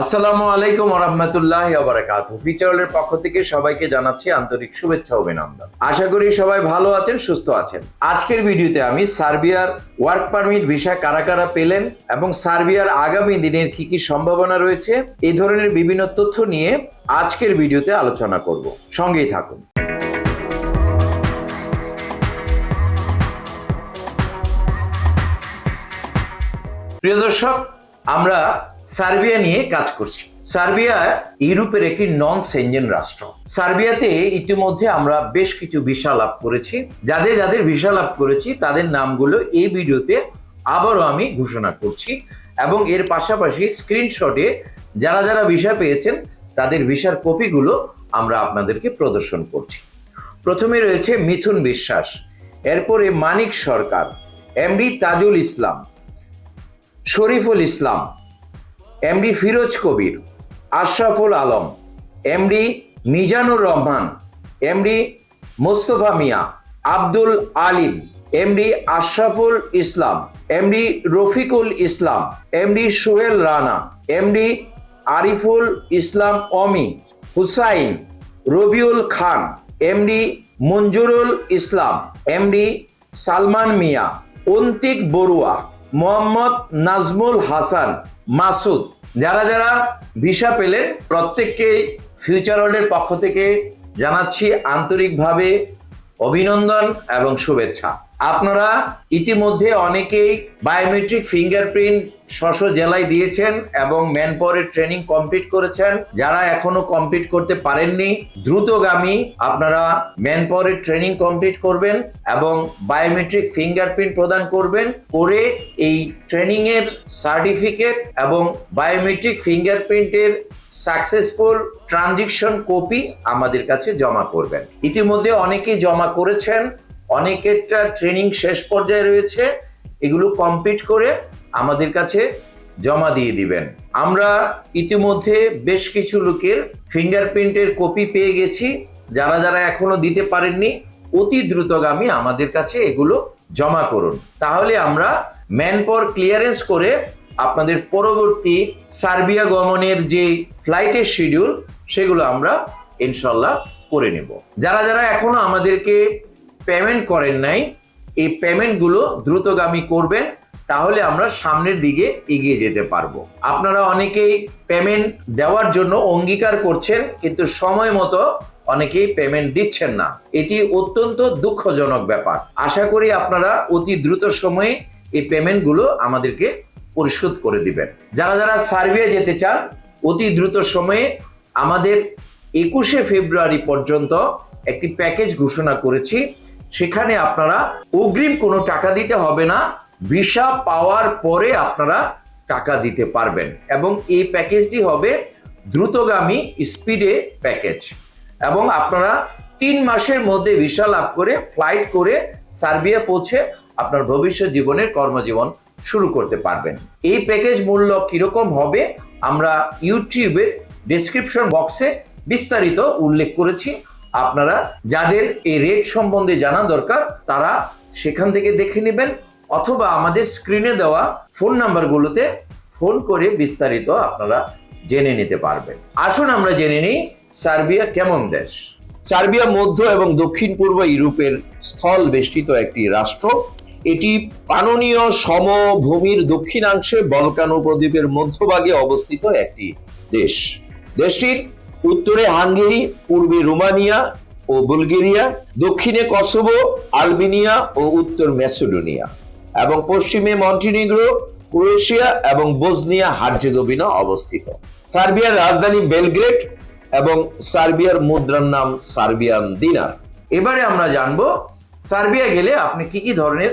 আসসালামু আলাইকুম রহমতুল্লাহ বারাকাত ফিচারের পক্ষ থেকে সবাইকে জানাচ্ছি আন্তরিক শুভেচ্ছা অভিনন্দন। আশা করি সবাই ভালো আছেন, সুস্থ আছেন। আজকের ভিডিওতে আমি সার্বিয়ার ওয়ার্ক পারমিট ভিসা কারা কারা পেলেন এবং সার্বিয়ার আগামী দিনের কি কি সম্ভাবনা রয়েছে, এই ধরনের বিভিন্ন তথ্য নিয়ে আজকের ভিডিওতে আলোচনা করব। সঙ্গেই থাকুন। প্রিয় দর্শক, আমরা সার্বিয়া নিয়ে কাজ করছি। সার্বিয়া ইউরোপের একটি নন সেঞ্জেন রাষ্ট্র। সার্বিয়াতে ইতিমধ্যে আমরা বেশ কিছু ভিসা লাভ করেছি। যাদের যাদের ভিসা লাভ করেছি, তাদের নামগুলো এই ভিডিওতে আবারও আমি ঘোষণা করছি এবং এর পাশাপাশি স্ক্রিনশটে যারা যারা ভিসা পেয়েছেন, তাদের ভিসার কপিগুলো আমরা আপনাদেরকে প্রদর্শন করছি। প্রথমে রয়েছে মিথুন বিশ্বাস, এরপরে Manik Sarkar, MD Tajul Islam, Shariful Islam MD Firoz Kabir, Ashraful Alam MD Mizanur Rahman MD Mostafa Mia, Abdul Alim MD Ashraful Islam MD Rafiqul Islam MD Sohel Rana MD Ariful Islam Omi, Hussain, Rabiul Khan MD Monjurul Islam MD Salman Mia, Antik Barua, Mohammad Nazmul Hasan, Masud. যারা যারা visa পেলেন প্রত্যেককেই future ওয়ার্ল্ডের পক্ষ থেকে জানাচ্ছি আন্তরিকভাবে অভিনন্দন এবং শুভেচ্ছা। আপনারা ইতিমধ্যে অনেকেই বায়োমেট্রিক ফিঙ্গারপ্রিন্ট স্ব জেলায় দিয়েছেন এবং ম্যান পাওয়ারের ট্রেনিং কমপ্লিট করেছেন। যারা এখনও কমপ্লিট করতে পারেননি, দ্রুতগামী আপনারা ম্যান পাওয়ারের ট্রেনিং কমপ্লিট করবেন এবং বায়োমেট্রিক ফিঙ্গারপ্রিন্ট প্রদান করবেন করে এই ট্রেনিং এর সার্টিফিকেট এবং বায়োমেট্রিক ফিঙ্গারপ্রিন্টের সাকসেসফুল ট্রানজিকশন কপি আমাদের কাছে জমা করবেন। ইতিমধ্যে অনেকেই জমা করেছেন অনেকেরটা ট্রেনিং শেষ পর্যায়ে রয়েছে, এগুলো কমপ্লিট করে আমাদের কাছে জমা দিয়ে দিবেন। আমরা ইতিমধ্যে বেশ কিছু লোকের ফিঙ্গারপ্রিন্টের কপি পেয়ে গেছি, যারা যারা এখনও দিতে পারেননি, অতি দ্রুতগামী আমাদের কাছে এগুলো জমা করুন। তাহলে আমরা ম্যান পাওয়ার ক্লিয়ারেন্স করে আপনাদের পরবর্তী সার্বিয়া গমনের যে ফ্লাইটের শিডিউল সেগুলো আমরা ইনশাল্লাহ করে নেব। যারা যারা এখনও আমাদেরকে পেমেন্ট করেন নাই, এই পেমেন্টগুলো দ্রুতগামী করবেন, তাহলে আমরা সামনের দিকে এগিয়ে যেতে পারব। আপনারা অনেকেই পেমেন্ট দেওয়ার জন্য অঙ্গীকার করছেন, কিন্তু সময় মতো অনেকেই পেমেন্ট দিচ্ছেন না। এটি অত্যন্ত দুঃখজনক ব্যাপার। আশা করি আপনারা অতি দ্রুত সময়ে এই পেমেন্টগুলো আমাদেরকে পরিশোধ করে দিবেন। যারা যারা সার্বিয়া যেতে চান, অতি দ্রুত সময়ে আমাদের একুশে ফেব্রুয়ারি পর্যন্ত একটি প্যাকেজ ঘোষণা করেছি। সেখানে আপনারা অগ্রিম কোনো টাকা দিতে হবে না, ভিসা পাওয়ার পরে আপনারা টাকা দিতে পারবেন। এবং এই প্যাকেজটি হবে দ্রুতগামী স্পিডে প্যাকেজ। এবং আপনারা তিন মাসের মধ্যে ভিসা লাভ করে, ফ্লাইট করে সার্বিয়া পৌঁছে আপনার ভবিষ্যৎ জীবনের কর্মজীবন শুরু করতে পারবেন। এই প্যাকেজ মূল্য কীরকম হবে, আমরা ইউটিউবের ডিসক্রিপশন বক্সে বিস্তারিত উল্লেখ করেছি। আপনারা যাদের এই রেট সম্বন্ধে জানা দরকার, তারা সেখান থেকে দেখে নেবেন অথবা আমাদের স্ক্রিনে দেওয়া ফোন নাম্বারগুলোতে ফোন করে বিস্তারিত আপনারা জেনে নিতে পারবেন। আসুন আমরা জেনে নিই সার্বিয়া কেমন দেশ। সার্বিয়া মধ্য এবং দক্ষিণ পূর্ব ইউরোপের স্থল বেষ্টিত একটি রাষ্ট্র। এটি পাননীয় সমভূমির দক্ষিণাংশে বলকান উপদ্বীপের মধ্যভাগে অবস্থিত একটি দেশ। দেশটির উত্তরে হাঙ্গেরি, পূর্বে রোমানিয়া ও বুলগেরিয়া, দক্ষিণে কসোভো, আলবেনিয়া ও উত্তর ম্যাসেডোনিয়া এবং পশ্চিমে মন্টিনিগ্রো, ক্রোয়েশিয়া এবং বোজনিয়া হার্জেগোভিনা অবস্থিত। সার্বিয়ার রাজধানী বেলগ্রেড এবং সার্বিয়ার মুদ্রার নাম সার্বিয়ান দিনার। এবারে আমরা জানব সার্বিয়া গেলে আপনি কি কি ধরনের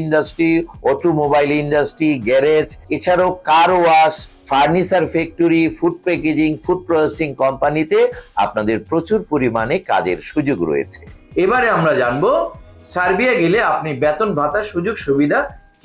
industry automobile industry, garage, এছাড়াও car wash furniture factory food packaging food processing কোম্পানিতে আপনাদের প্রচুর পরিমাণে কাজের সুযোগ রয়েছে। এবারে আমরা জানব, সার্বিয়া গেলে আপনি বেতন ভাতা সুযোগ সুবিধা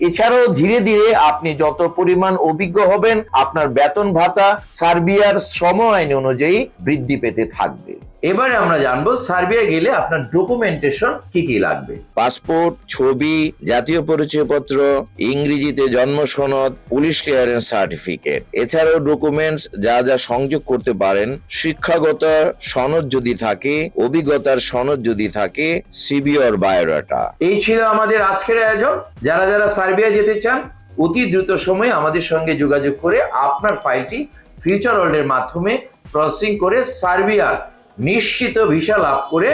এছাড়াও ধীরে ধীরে আপনি যত পরিমাণ অভিজ্ঞ হবেন, আপনার বেতন ভাতা সার্বিয়ার শ্রম আইন অনুযায়ী বৃদ্ধি পেতে থাকবে। এবারে আমরা জানব সার্বিয়া গেলে আপনার ডকুমেন্টেশন কি কি লাগবে। পাসপোর্ট ছবি জাতীয় পরিচয়পত্র ইংরেজিতে জন্ম সনদ পুলিশ ক্লিয়ারেন্স সার্টিফিকেট এছাড়াও ডকুমেন্টস যা যা সংযোগ করতে পারেন শিক্ষাগত সনদ যদি থাকে অভিজ্ঞতার সনদ যদি থাকে সিবি অর বায়োডাটা এই ছিল আমাদের আজকের আয়োজন। যারা যারা সার্বিয়া যেতে চান অতি দ্রুত সময়ে আমাদের সঙ্গে যোগাযোগ করে আপনার ফাইলটি ফিউচার ওয়ার্ল্ডের মাধ্যমে প্রসেসিং করে সার্বিয়ার নিশ্চিত ভিসা লাভ করে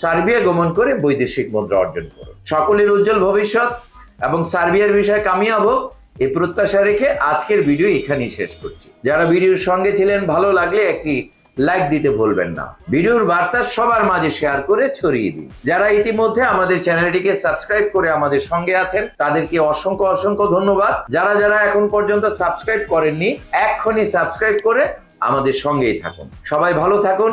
সার্বিয়া গমন করে বৈদেশিক মুদ্রা অর্জন করুন। সকলের উজ্জ্বল ভবিষ্যৎ এবং সার্বিয়ার বিষয়ে কামিয়াব হোক প্রত্যাশা রেখে আজকের ভিডিও এখানেই শেষ করছি। যারা ভিডিওর সঙ্গে ছিলেন, ভালো লাগলে একটি লাইক দিতে ভুলবেন না। ভিডিওর বার্তা সবার মাঝে শেয়ার করে ছড়িয়ে দিন। যারা ইতিমধ্যে আমাদের চ্যানেলটিকে সাবস্ক্রাইব করে আমাদের সঙ্গে আছেন, তাদেরকে অসংখ্য অসংখ্য ধন্যবাদ। যারা যারা এখন পর্যন্ত সাবস্ক্রাইব করেননি, এক্ষুনি সাবস্ক্রাইব করে আমাদের সঙ্গেই থাকুন। সবাই ভালো থাকুন